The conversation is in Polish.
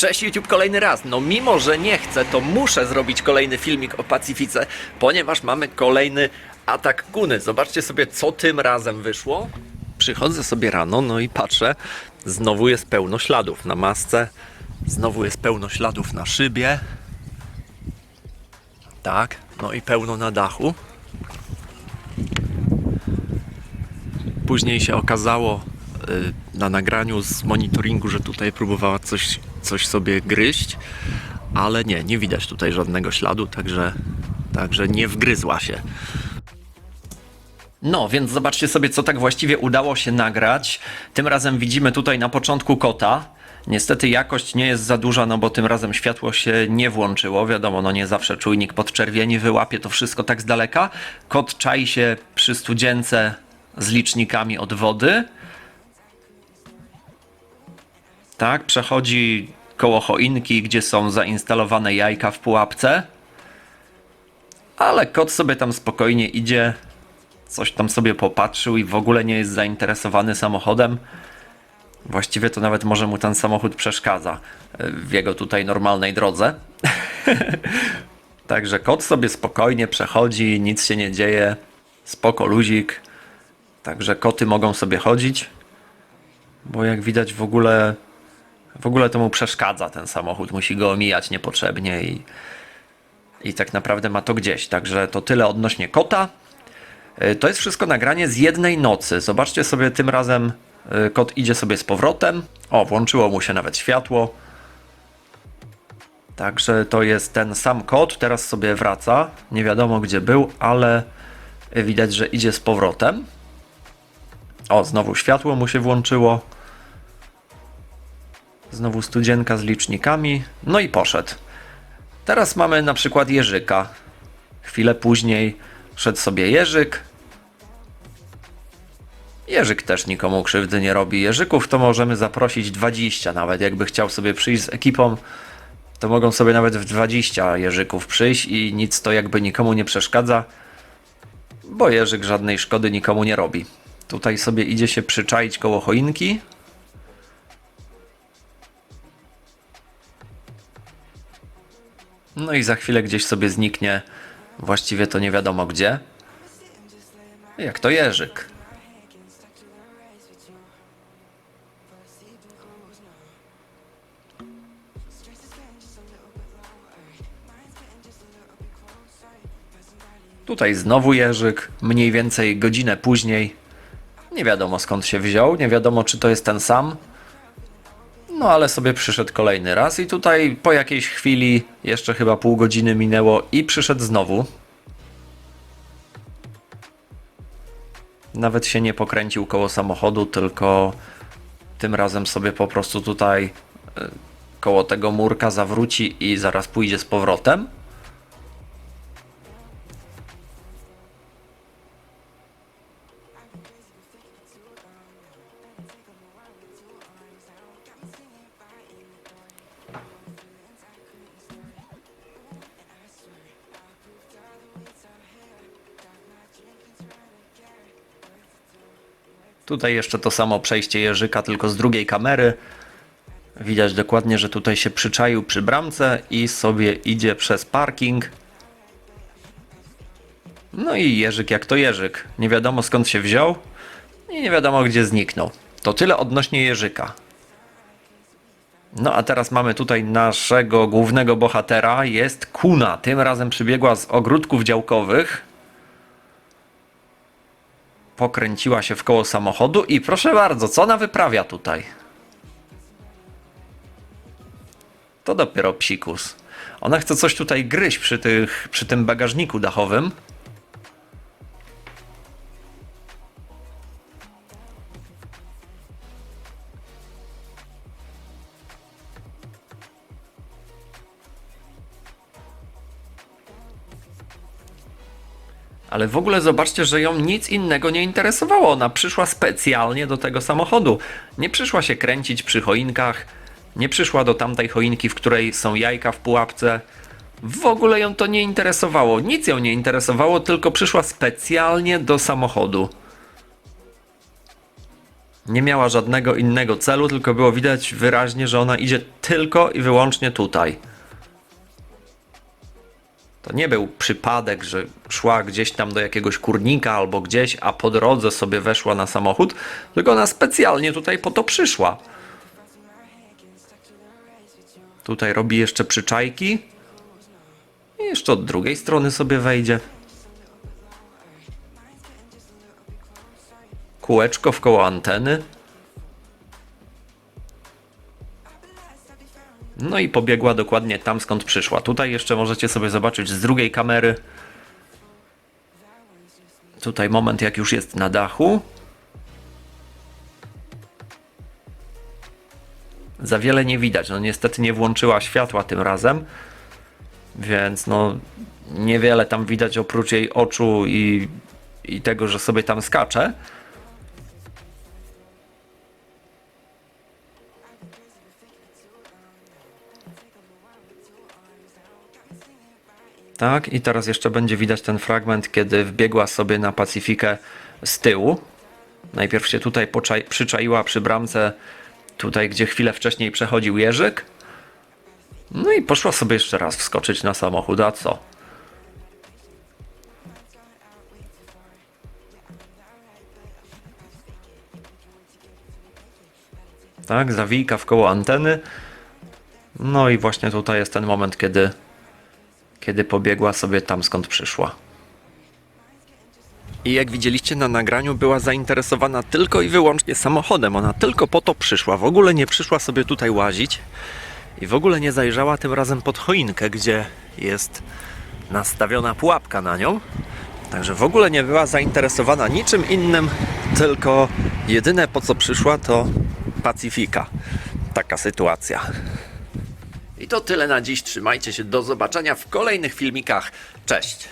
Cześć YouTube kolejny raz. No mimo, że nie chcę, to muszę zrobić kolejny filmik o Pacyfice, ponieważ mamy kolejny atak kuny. Zobaczcie sobie, co tym razem wyszło. Przychodzę sobie rano, no i patrzę, znowu jest pełno śladów na masce, znowu jest pełno śladów na szybie. Tak, no i pełno na dachu. Później się okazało na nagraniu z monitoringu, że tutaj próbowała coś, coś sobie gryźć, ale nie, nie widać tutaj żadnego śladu, także, także nie wgryzła się. No, więc zobaczcie sobie, co tak właściwie udało się nagrać. Tym razem widzimy tutaj na początku kota. Niestety jakość nie jest za duża, no bo tym razem światło się nie włączyło. Wiadomo, no nie zawsze czujnik podczerwieni wyłapie to wszystko tak z daleka. Kot czai się przy studzience z licznikami od wody. Tak, przechodzi koło choinki, gdzie są zainstalowane jajka w pułapce. Ale kot sobie tam spokojnie idzie, coś tam sobie popatrzył i w ogóle nie jest zainteresowany samochodem. Właściwie to nawet może mu ten samochód przeszkadza e, w jego tutaj normalnej drodze. Także kot sobie spokojnie przechodzi, nic się nie dzieje, spoko luzik. Także koty mogą sobie chodzić, bo jak widać w ogóle w ogóle to mu przeszkadza ten samochód, musi go omijać niepotrzebnie i, i tak naprawdę ma to gdzieś. Także to tyle odnośnie kota. Y, To jest wszystko nagranie z jednej nocy. Zobaczcie sobie, tym razem y, kot idzie sobie z powrotem. O, włączyło mu się nawet światło. Także to jest ten sam kot, teraz sobie wraca. Nie wiadomo gdzie był, ale widać, że idzie z powrotem. O, znowu światło mu się włączyło. Znowu studzienka z licznikami. No i poszedł. Teraz mamy na przykład Jerzyka. Chwilę później szedł sobie Jerzyk. Jerzyk też nikomu krzywdy nie robi. Jerzyków to możemy zaprosić 20 nawet. Jakby chciał sobie przyjść z ekipą, to mogą sobie nawet w 20 Jerzyków przyjść i nic to jakby nikomu nie przeszkadza, bo Jerzyk żadnej szkody nikomu nie robi. Tutaj sobie idzie się przyczaić koło choinki. No i za chwilę gdzieś sobie zniknie, właściwie to nie wiadomo gdzie. Jak to Jerzyk. Tutaj znowu Jerzyk, mniej więcej godzinę później. Nie wiadomo skąd się wziął, nie wiadomo czy to jest ten sam. No ale sobie przyszedł kolejny raz i tutaj po jakiejś chwili, jeszcze chyba pół godziny minęło i przyszedł znowu. Nawet się nie pokręcił koło samochodu, tylko tym razem sobie po prostu tutaj y, koło tego murka zawróci i zaraz pójdzie z powrotem. Tutaj jeszcze to samo przejście Jerzyka, tylko z drugiej kamery. Widać dokładnie, że tutaj się przyczaił przy bramce i sobie idzie przez parking. No i Jerzyk jak to Jerzyk. Nie wiadomo skąd się wziął i nie wiadomo gdzie zniknął. To tyle odnośnie Jerzyka. No a teraz mamy tutaj naszego głównego bohatera. Jest Kuna. Tym razem przybiegła z ogródków działkowych pokręciła się w koło samochodu i proszę bardzo, co ona wyprawia tutaj? To dopiero psikus. Ona chce coś tutaj gryźć przy, tych, przy tym bagażniku dachowym. Ale w ogóle zobaczcie, że ją nic innego nie interesowało. Ona przyszła specjalnie do tego samochodu. Nie przyszła się kręcić przy choinkach, nie przyszła do tamtej choinki, w której są jajka w pułapce. W ogóle ją to nie interesowało. Nic ją nie interesowało, tylko przyszła specjalnie do samochodu. Nie miała żadnego innego celu, tylko było widać wyraźnie, że ona idzie tylko i wyłącznie tutaj. To nie był przypadek, że szła gdzieś tam do jakiegoś kurnika albo gdzieś, a po drodze sobie weszła na samochód, tylko ona specjalnie tutaj po to przyszła. Tutaj robi jeszcze przyczajki. I jeszcze od drugiej strony sobie wejdzie. Kółeczko w koło anteny. No i pobiegła dokładnie tam, skąd przyszła. Tutaj jeszcze możecie sobie zobaczyć z drugiej kamery. Tutaj moment, jak już jest na dachu. Za wiele nie widać. No niestety nie włączyła światła tym razem. Więc no niewiele tam widać oprócz jej oczu i, i tego, że sobie tam skacze. Tak, i teraz jeszcze będzie widać ten fragment, kiedy wbiegła sobie na Pacyfikę z tyłu. Najpierw się tutaj przyczaiła przy bramce, tutaj gdzie chwilę wcześniej przechodził Jerzyk. No i poszła sobie jeszcze raz wskoczyć na samochód, a co? Tak, zawijka w koło anteny. No i właśnie tutaj jest ten moment, kiedy kiedy pobiegła sobie tam skąd przyszła. I jak widzieliście na nagraniu, była zainteresowana tylko i wyłącznie samochodem. Ona tylko po to przyszła. W ogóle nie przyszła sobie tutaj łazić i w ogóle nie zajrzała tym razem pod choinkę, gdzie jest nastawiona pułapka na nią. Także w ogóle nie była zainteresowana niczym innym, tylko jedyne po co przyszła to Pacyfika. Taka sytuacja. I to tyle na dziś. Trzymajcie się. Do zobaczenia w kolejnych filmikach. Cześć.